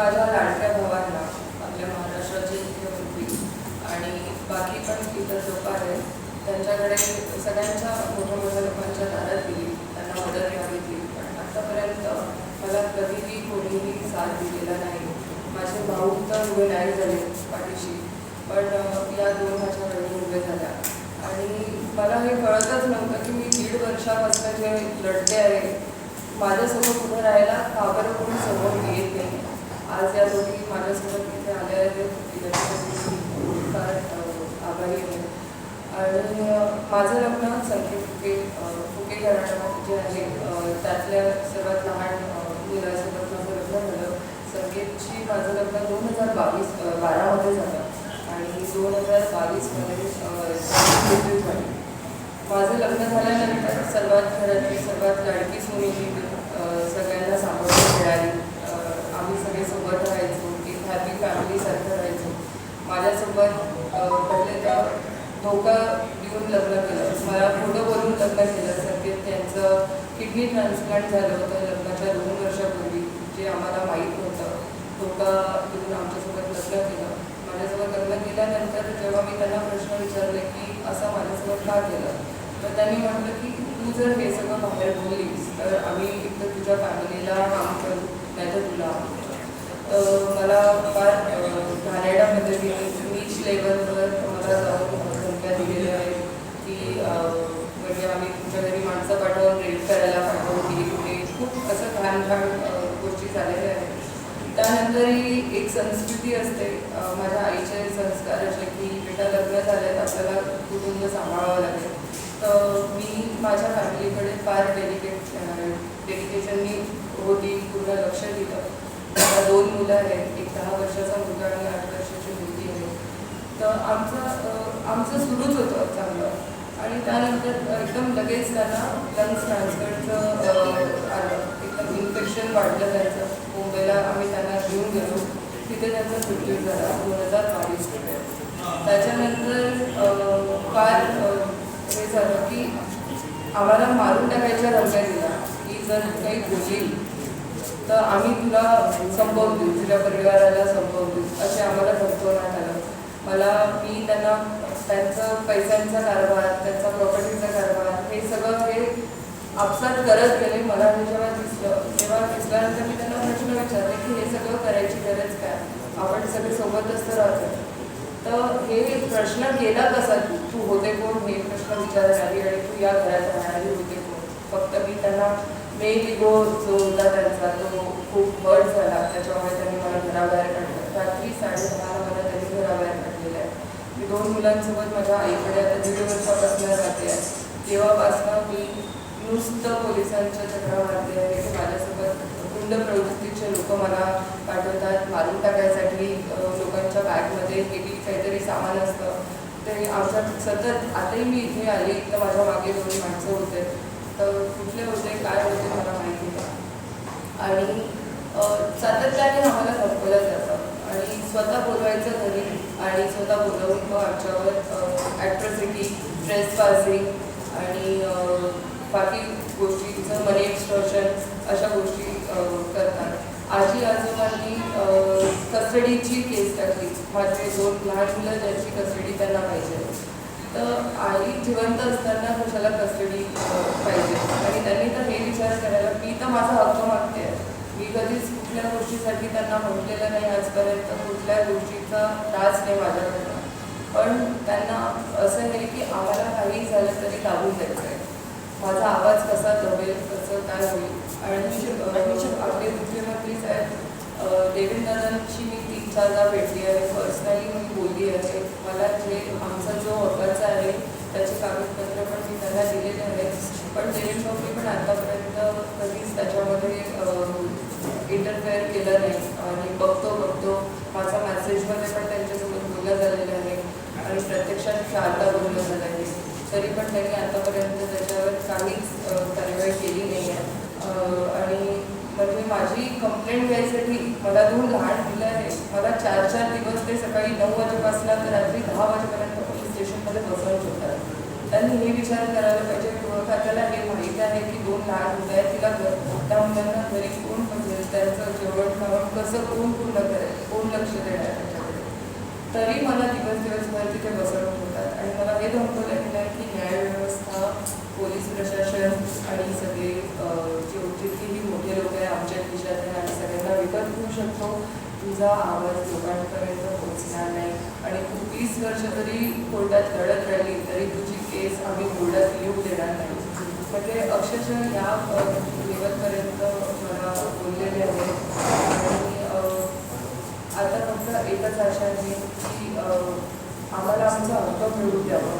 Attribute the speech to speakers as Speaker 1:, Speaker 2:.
Speaker 1: माझ्या लाडक्या भावांना आपल्या महाराष्ट्राची होती आणि बाकी पण इतर लोक आहेत. त्यांच्याकडे सगळ्यांच्या मोठ्या मोठ्या लोकांच्या दारात दिली त्यांना मदत मागितली पण आत्तापर्यंत मला कधीही कोणीही साथ दिलेला नाही. माझे भाऊ तर उभे नाही झाले पाठीशी. पण या दोन माझ्या बहिणी उभे झाल्या. आणि मला हे कळतच नव्हतं की मी दीड वर्षापासून जे लढते आहे माझ्यासोबत उभं राहायला का बरं कोणी समोर येत नाही? आज या दोघी माझ्यासोबत इथे आल्या आहेत. फार आभारी आहे. आणि माझं लग्न संकेत फुके फुके घराणं जे आहे त्यातल्या सर्वात लहान मुलासोबत माझं लग्न झालं. संकेतची माझं लग्न दोन हजार बावीस बारामध्ये झालं. आणि दोन हजार बावीसमध्ये माझं लग्न झाल्यानंतर सर्वात घरातली सर्वात धोका देऊन लग्न केलं. मला खोटं बोलून लग्न केलं. संकेत त्यांचं किडनी ट्रान्सप्लांट झालं होतं लग्नाच्या दोन वर्षापूर्वी जे आम्हाला माहीत होतं. धोका देऊन आमच्यासोबत लग्न केलं. माझ्यासोबत लग्न केल्यानंतर जेव्हा मी त्यांना प्रश्न विचारले की असं माझ्यासोबत का केलं? तर त्यांनी म्हटलं की तू जर हे सगळं बाहेर बोललीस तर आम्ही एकतर तुझ्या फॅमिलीला काम करू त्यानंतर ही एक संस्कृती असते. माझ्या आईचे संस्कार असे की बेटा लग्न झाल्यात आपल्याला कुटुंब सांभाळावं लागेल. तर मी माझ्या फॅमिलीकडे फार डेडिकेट डेडिकेशननी होती पूर्ण लक्ष दिलं. मला दोन मुलं आहेत एक दहा वर्षाचा मुलगा आणि आठ वर्षाची मुलगी आहे. तर आमचं आमचं सुरूच होतं चांगलं. आणि त्यानंतर एकदम लगेच त्यांना लंग्स ट्रान्सफरचं आलं. इन्फेक्शन वाढलं त्यांचं मुंबईला आम्ही त्यांना घेऊन गेलो. तिथे त्यांचा मृत्यू झाला. दोन हजार बावीसमध्ये त्याच्यानंतर फार हे झालं की आम्हाला मारून टाकायच्या धमक्या दिला की जर काही बोलली तर आम्ही तुला संभव देऊ. तुझ्या परिवाराला संभव देऊ. असे आम्हाला धमकवण्यात आलं. मला मी त्यांना त्यांचं पैशांचा कारभार त्यांचा प्रॉपर्टीचा कारभार हे सगळं हे आपसात करत गेले मला हे जेव्हा दिसलं तेव्हा दिसल्यानंतर मी त्यांना प्रश्न विचारले की हे सगळं करायची गरज काय? आपण सगळे सोबतच तर राहतो तर हे प्रश्न केला कसा तू होते कोण? हे प्रश्न विचारायला आली आणि तू या घरात राहणारी होते कोण? फक्त मी त्यांना मेल इगो जो होता त्यांचा तो खूप हर्ट झाला. त्याच्यामुळे त्यांनी मला घराबाहेर काढलं. रात्री साडेदहाला मला त्यांनी घराबाहेर काढलेलं आहे. मी दोन मुलांसोबत माझ्या आईकडे आता दीड वर्षापासून राहते आहे. तेव्हापासनं मी नुसतं पोलिसांच्या चक्रावरती आहे. की माझ्यासोबत गुंड प्रवृत्तीचे लोक मला पाठवतात. मारून टाकायसाठी लोकांच्या बॅगमध्ये हेवी काहीतरी सामान असतं. ते आमच्या सतत आताही मी इथे आली तर माझ्या मागे दोन माणसं होते. तर कुठले होते काय होते मला माहिती नाही. आणि सातत्याने आम्हाला संपवलं जातं. आणि स्वतः बोलवायचं घरी आणि स्वतः बोलवून मग आमच्यावर ॲट्रॉसिटी स्ट्रेस पासिंग आणि बाकी गोष्टींचं मनी एक्सटॉर्शन अशा गोष्टी करतात. आजी आजोबांनी कस्टडीची केस टाकली. माझे दोन लहान मुलं ज्यांची कस्टडी त्यांना पाहिजे. तर आई जिवंत असताना कशाला कस्टडी पाहिजे. आणि त्यांनी तर हे विचार करायला मी तर माझा हक्क मागते. आहे. मी कधीच कुठल्या गोष्टीसाठी त्यांना म्हटलेलं नाही आजपर्यंत. कुठल्या गोष्टीचा त्रास नाही माझ्याकडनं. पण त्यांना असं नाही की आम्हाला काही झालं तरी दाबून द्यायचं. माझा आवाज कसा दबेल कसं काय होईल? आणि अं, आपले मुख्यमंत्री साहेब अं, देवेंद्रनाथांची मी तीन चारदा भेटली आहे. पर्सनली मी बोलली आहे. मला जे आमचा जो हक्काचा आहे त्याचे कागदपत्र पण मी त्यांना दिलेले आहेत. पण देवेंद्रबाबूंनी पण आतापर्यंत कधीच त्याच्यामध्ये इंटरफेअर केलं नाही. आणि बघतो बघतो माझा मॅसेजमध्ये पण त्यांच्यासोबत बोलला झालेला आहे. आणि प्रत्यक्षात चारदा बोललं झालं आहे तरी पण त्यांनी आतापर्यंत त्याच्यावर काहीच कारवाई केली नाही आहे. आणि म्हणजे माझी कंप्लेंट घ्यायसाठी मला दोन लहान मुलं आहे मला चार चार दिवस ते सकाळी नऊ वाजेपासून तर रात्री दहा वाजेपर्यंत पोलीस स्टेशनमध्ये बसवून ठेवतात त्यांनी हे विचार करायला पाहिजे गृह खात्याला हे माहीत आहे की दोन लहान मुलं आहेत तिला घर त्या मुलांना घरी कोण बसेल त्यांचं जेवण खावण कसं कोण पूर्ण करेल कोण लक्ष देणार आहे? तरी मला दिवस दिवसभर तिथे बसवणूक होतात. आणि मला हे धमकवलं गेलं आहे की न्यायव्यवस्था पोलीस प्रशासन आणि सगळे जे जितकेही मोठे लोक आहे आमच्या देशात आहे आम्ही सगळ्यांना विकत घेऊ शकतो. तुझा आवाज लोकांपर्यंत पोहोचणार नाही. आणि तू वीस वर्ष जरी कोर्टात लढत राहिली तरी तुझी केस आम्ही कोर्टात येऊ देणार नाही. म्हणजे अक्षरशः या लेवलपर्यंत मला बोललेले आहे आणि आता फक्त एकच आशा आहे आमचा हक्क